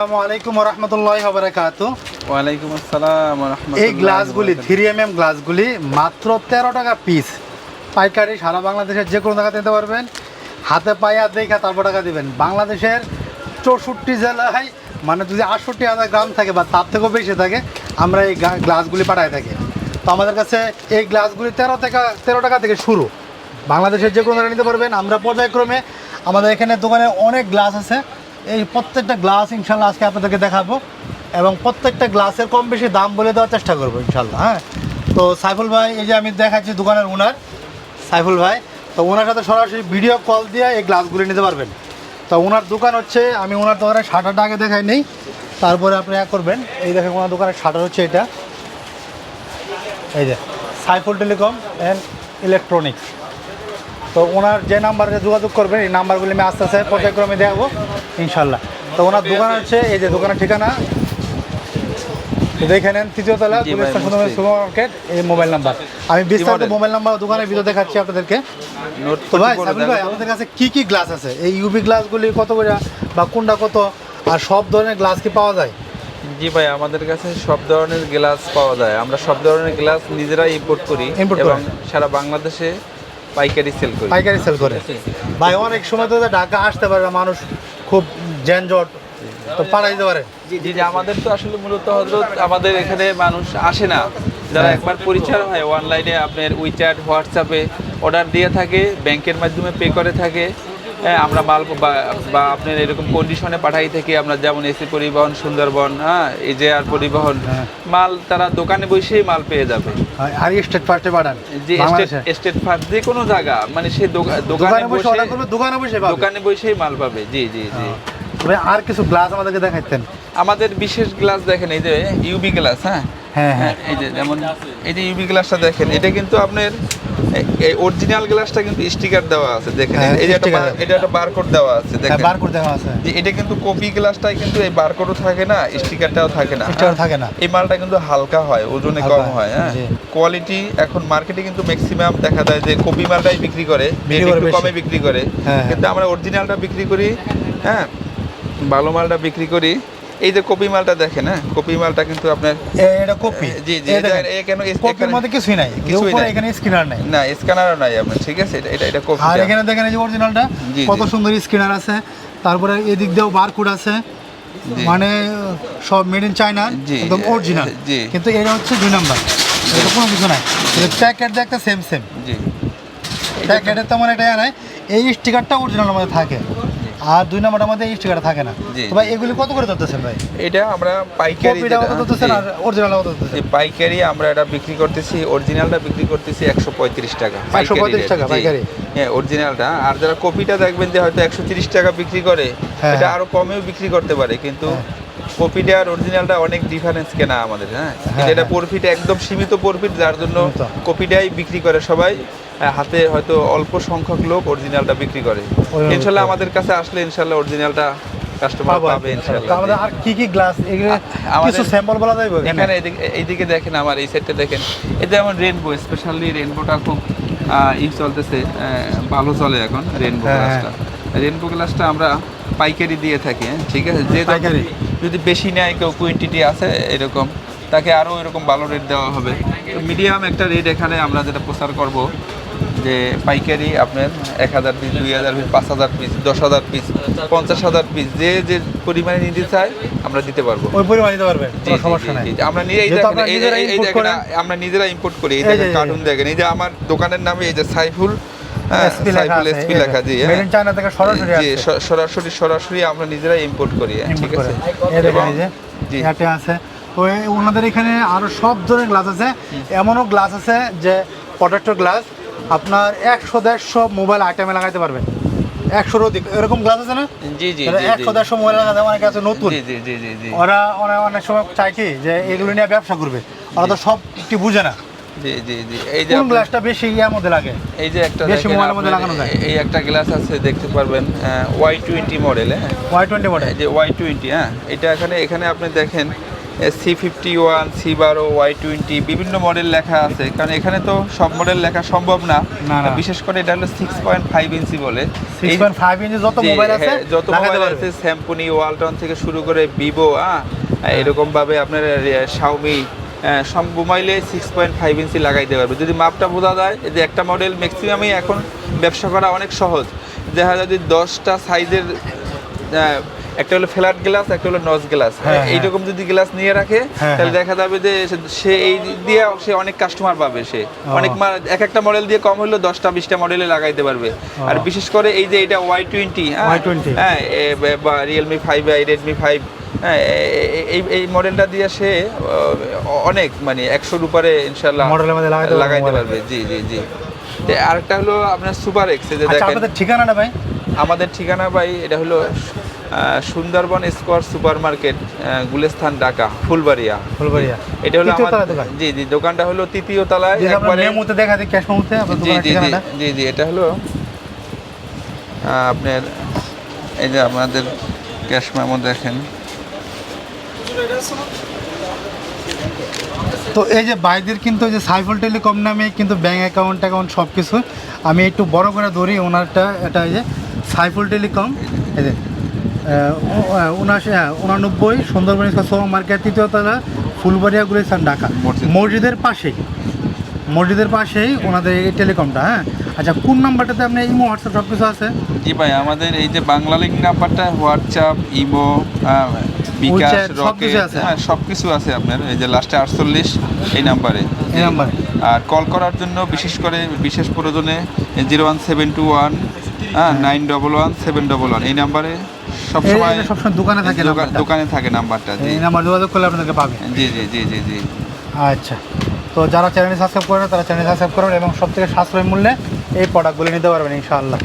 আসসালামু আলাইকুম রহমতুল্লাহ বারাকাতু। ওয়ালাইকুম আসসালাম এই গ্লাসগুলি ওয়া থ্রি এম এম গ্লাসগুলি মাত্র তেরো টাকা পিস পাইকারি সারা বাংলাদেশের যে কোনো জায়গাতে নিতে পারবেন। হাতে পায়ে দেখা তারপর টাকা দিবেন। বাংলাদেশের চৌষট্টি জেলায় মানে যদি আটষট্টি হাজার গ্রাম থাকে বা তার থেকেও বেশি থাকে আমরা এই গ্লাসগুলি পাঠাই থাকি। তো আমাদের কাছে এই গ্লাসগুলি তেরো টাকা তেরো টাকা থেকে শুরু। বাংলাদেশের যে কোনো জায়গায় নিতে পারবেন। আমরা পর্যায়ক্রমে আমাদের এখানে দোকানে অনেক গ্লাস আছে। এই প্রত্যেকটা গ্লাস ইনশাল্লাহ আজকে আপনাদেরকে দেখাবো এবং প্রত্যেকটা গ্লাসের কম বেশি দাম বলে দেওয়ার চেষ্টা করব ইনশাল্লাহ হ্যাঁ? তো সাইফুল ভাই, এই যে আমি দেখাচ্ছি দোকানের ওনার, সাইফুল ভাই, তো ওনার সাথে সরাসরি ভিডিও কল দিয়ে এই গ্লাসগুলি নিতে পারবেন। তো ওনার দোকান হচ্ছে, আমি ওনার দোকানের শাটারটা আগে দেখাই নেই, তারপরে আপনি এক করবেন। এই দেখেন ওনার দোকানের শাটার হচ্ছে এটা। এই যে, সাইফুল টেলিকম অ্যান্ড ইলেকট্রনিক্স তো ওনার যে নাম্বারে যোগাযোগ করবেন এই নাম্বারগুলি আমি আস্তে আস্তে পর্যায়ক্রমে দেখাবো ইনশাল্লাহ তো ওনার দোকান হচ্ছে এই যে দোকানের ঠিকানা। দেখে নেন তৃতীয়তলা। সুপার মার্কেট এই মোবাইল নাম্বার। আমি বিস্তারিত মোবাইল নাম্বার দোকানের ভিতরে দেখাচ্ছি আপনাদেরকে। তো ভাই করে ভাই আমাদের কাছে কি কি গ্লাস আছে? এই ইউবি গ্লাসগুলি কত করে বা কোনটা কত? আর সব ধরনের গ্লাস কি পাওয়া যায়? জি ভাই আমাদের কাছে সব ধরনের গ্লাস পাওয়া যায়। আমরা সব ধরনের গ্লাস নিজেরাই ইম্পোর্ট করি এবং সারা বাংলাদেশে পাইকারি সেল করে। পাইকারি সেল করে। ভাই অনেক সময় তো ঢাকা আসতে পারে না মানুষ খুব যানজট তো পাঠাই দিতে পারে। জি জি আমাদের তো আসলে মূলত হজরত আমাদের এখানে মানুষ আসে না। যারা হ্যাঁ। একবার পরিচয় হয় অনলাইনে আপনার উইচ্যাট হোয়াটসঅ্যাপে অর্ডার দিয়ে থাকে ব্যাংকের মাধ্যমে পে করে থাকে। হ্যাঁ আমরা মাল বা- আপনার এরকম কন্ডিশনে পাঠাই থেকে আমরা যেমন এসি পরিবহন সুন্দরবন হ্যাঁ এই যে আর পরিবহন হ্যাঁ। মাল তারা দোকানে বসেই মাল পেয়ে যাবে। আর স্টেট ফার্স্টে পাঠান যে স্টেট স্টেট ফার্স্ট যে কোনো জায়গা মানে সে দোকা- দোকানে দোকানে বসে দোকানে বসে দোকানে বসেই মাল পাবে জি জি জি। আর কিছু গ্লাস আমাদেরকে দেখাইতেন? আমাদের বিশেষ গ্লাস দেখেন এই যে ইউবি গ্লাস হ্যাঁ। হ্যাঁ হ্যাঁ। এই যে যেমন এই যে ইউবি গ্লাসটা দেখেন এটা কিন্তু আপনার এই অরিজিনাল গ্লাসটা কিন্তু স্টিকার দেওয়া আছে দেখেন। হ্যাঁ, এই যে একটা এটা একটা বারকোড দেওয়া আছে দেখেন। বার করে আছে। যে এটা কিন্তু কপি গ্লাসটাই কিন্তু এই বারকোডও থাকে না স্টিকারটাও থাকে না। স্টিকার থাকে না। এই মালটা কিন্তু হালকা হয় ওজনে কম হয়, হয় কোয়ালিটি এখন মার্কেটে কিন্তু ম্যাক্সিমাম দেখা যায় যে কপি মালটাই বিক্রি করে একটু কমে বিক্রি করে। হ্যাঁ, কিন্তু আমরা অরিজিনালটা বিক্রি করি হ্যাঁ। ভালো মালটা বিক্রি করি এই যে কপি মালটা দেখেন হ্যাঁ? কপি মালটা কিন্তু আপনার এটা কপি? জি, জি, এটা- এ কেন- কপির মধ্যে কিছুই নাই কিছুই নাই। এখানে স্ক্রিনার নাই। না স্ক্যানারও নাই আপনার ঠিক আছে? এটা এটা এটা কপি আর এখানে দেখেন এই যে অরিজিনালটা কত সুন্দর স্ক্রিনার আছে। তারপরে এদিক দিয়েও বারকোড আছে। মানে সব মেড ইন চায়না একদম অরিজিনাল জি। কিন্তু এটা হচ্ছে দুই নাম্বার এটা কোনো কিছু নাই। প্যাকেট দেখতে সেম সেম জি। প্যাকেটের তেমন এটা নাই। এই স্টিকারটা অরিজিনাল মধ্যে থাকে। আর দুই নাম্বারটার মধ্যে এই স্টিকার থাকে না। তো ভাই এগুলি কত করে ধরতেছেন ভাই? এটা আমরা পাইকারি ধরতেছেন আর অরিজিনাল কত ধরতেছেন? পাইকারি আমরা এটা বিক্রি করতেছি অরিজিনালটা বিক্রি করতেছি একশো পঁয়ত্রিশ টাকা। 135 টাকা, পাইকারি। হ্যাঁ অরিজিনালটা আর যারা কপিটা দেখবেন যে হয়তো একশো তিরিশ টাকা বিক্রি করে হ্যাঁ, এটা হ্যাঁ। আরও কমেও বিক্রি করতে পারে কিন্তু কপিটা আর অরিজিনালটা অনেক ডিফারেন্স কেনা আমাদের হ্যাঁ? হ্যাঁ, এটা হ্যাঁ। প্রফিট একদম সীমিত প্রফিট যার জন্য। কপিটাই বিক্রি করে সবাই। হাতে হয়তো অল্প সংখ্যক লোক অরিজিনালটা বিক্রি করে। ইনশাল্লাহ আমাদের কাছে আসলে ইনশাল্লাহ অরিজিনালটা কাস্টমার পাবো আমাদের আর কি কি গ্লাস এগুলো আমাদের- কিছু স্যাম্পল বলা যাবে এখানে এইদিকে দেখেন আমার এই দেখেন। এটা রেনবো স্পেশালি রেনবোটা খুব চলতেছে ভালো চলে এখন রেনবো হ্যাঁ, গ্লাসটা রেনবো গ্লাসটা আমরা পাইকারি দিয়ে থাকি হ্যাঁ, ঠিক আছে? যে পাইকারি। যদি বেশি নেয় কেউ কুইন্টিটি আছে এরকম তাকে আরও এরকম ভালো রেট দেওয়া হবে। মিডিয়াম একটা রেট এখানে আমরা যেটা প্রচার করব যে পাইকারি আপনার এক হাজার পিস দুই হাজার পিস পাঁচ হাজার পিস দশ হাজার পিস পঞ্চাশ হাজার পিস যে যে পরিমাণে নিতে চায় আমরা দিতে পারব। ওই পরিমাণ দিতে সমস্যা নাই। জি। আমরা আপনারা এই- দেখেন, আমরা নিজেরা ইম্পোর্ট করি এই দেখেন কার্টুন দেখেন এই যে আমার দোকানের নামে এই যে সাইফুল হ্যাঁ। হ্যাঁ। সরাসরি সরাসরি আমরা ইম্পোর্ট করি হ্যাঁ, ঠিক আছে? তো ওনাদের এখানে আরও সব ধরনের গ্লাস আছে। এমনও গ্লাস আছে যে প্রোটেক্টর গ্লাস আপনার একশো দেড়শো মোবাইল আইটেমে লাগাইতে পারবেন। একশোর অধিক। এরকম গ্লাস আছে না? জি জি একশো। দেড়শো মোবাইল লাগাতে অনেকে আছে নতুন। জি জি জি জি জি। ওরা অনেক সময় চায় কি? যে এগুলো নিয়ে ব্যবসা করবে। ওরা তো সব বুঝে না। জি জি জি। এই যে গ্লাসটা বেশি ইয়ার মধ্যে লাগে? এই যে একটা বেশি মোবাইলের মধ্যে লাগানো যায়। এই- এই একটা গ্লাস আছে দেখতে পারবেন ওয়াই টোয়েন্টি মডেল হ্যাঁ? ওয়াই টোয়েন্টি মডেল যে ওয়াই টোয়েন্টি হ্যাঁ? এটা এখানে এখানে আপনি দেখেন সি ফিফটি ওয়ান সি বারো ওয়াই টোয়েন্টি বিভিন্ন মডেল লেখা আছে। কারণ এখানে তো সব মডেল লেখা সম্ভব না। বিশেষ করে এটা হলো সিক্স পয়েন্ট ফাইভ ইঞ্চি বলে। যত মোবাইল আছে হ্যাঁ, যত মোবাইল। আছে স্যামপুনি ওয়ালটন থেকে শুরু করে ভিভো হ্যাঁ? এরকম ভাবে আপনার শাওমি সব মোবাইলে সিক্স পয়েন্ট ফাইভ ইঞ্চি লাগাইতে পারবে। যদি মাপটা বোঝা যায় এই যে একটা মডেল ম্যাক্সিমামই এখন ব্যবসা করা অনেক সহজ। দেখা যদি দশটা সাইজের একটা হলো ফ্ল্যাট গ্লাস একটা হলো নজ গ্লাস হ্যাঁ, হ্যাঁ। এইরকম যদি গ্লাস নিয়ে রাখে হ্যাঁ, তাহলে হ্যাঁ। দেখা যাবে যে সে- এই দিয়ে সে অনেক কাস্টমার পাবে সে। অনেক এক একটা মডেল দিয়ে কম হলেও দশটা বিশটা মডেলে লাগাইতে পারবে। আর বিশেষ করে এই যে এটা ওয়াই টোয়েন্টি হ্যাঁ বা রিয়েলমি ফাইভ রেডমি ফাইভ হ্যাঁ এই এই মডেলটা দিয়ে সে অনেক মানে একশোর উপরে ইনশাল্লাহ মডেলের মধ্যে লাগাইতে পারবে জি জি জি। আরেকটা হলো আপনার সুপার এক্স যে আচ্ছা দেখেন। আপনাদের ঠিকানাটা ভাই? আমাদের ঠিকানা ভাই এটা হলো Sundarban square super market Gulistan Dhaka Fulbaria. Fulbaria. এটা হলো জি জি দোকানটা হলো তৃতীয় তলায় একবারে মেমোতে দেখা দিই ক্যাশ জি জি জি জি জি এটা হলো আপনার এই যে আমাদের ক্যাশ মেমো দেখেন। তো এই যে বাইদের কিন্তু যে সাইফুল টেলিকম নামে কিন্তু ব্যাঙ্ক অ্যাকাউন্ট অ্যাকাউন্ট সব কিছু আমি একটু বড় করে ধরি ওনারটা এটা এই যে সাইফুল টেলিকম এই যে উনাশি হ্যাঁ উনানব্বই সুন্দরবন সুপার মার্কেট তৃতীয় তলা ফুলবাড়িয়া গুলিস্তান ঢাকা। মসজিদের পাশেই মসজিদের পাশেই ওনাদের এই টেলিকমটা হ্যাঁ? আচ্ছা কোন নাম্বারটাতে আপনার ইমো হোয়াটসঅ্যাপ সব কিছু আছে? জি ভাই আমাদের এই যে বাংলা লিঙ্ক নাম্বারটা হোয়াটসঅ্যাপ ইমো বিকাশ রকেট। হ্যাঁ সব কিছু আছে। আপনার। এই যে লাস্টে আটচল্লিশ এই নাম্বারে। এই নাম্বারে। আর কল করার জন্য বিশেষ করে বিশেষ প্রয়োজনে zero one seven two one হ্যাঁ nine double one seven double one. এই নাম্বারে সবসময় সবসময় দোকানে থাকে দোকান- থাকে নাম্বারটা এই নাম্বার যোগাযোগ করলে আপনাদেরকে পাবে। জি জি জি জি জি। আচ্ছা। তো যারা চ্যানেল সাবস্ক্রাইব করেন তারা চ্যানেল সাবস্ক্রাইব করবেন এবং সব থেকে সাশ্রয় মূল্যে এই প্রোডাক্টগুলি নিতে পারবেন ইনশাআল্লাহ।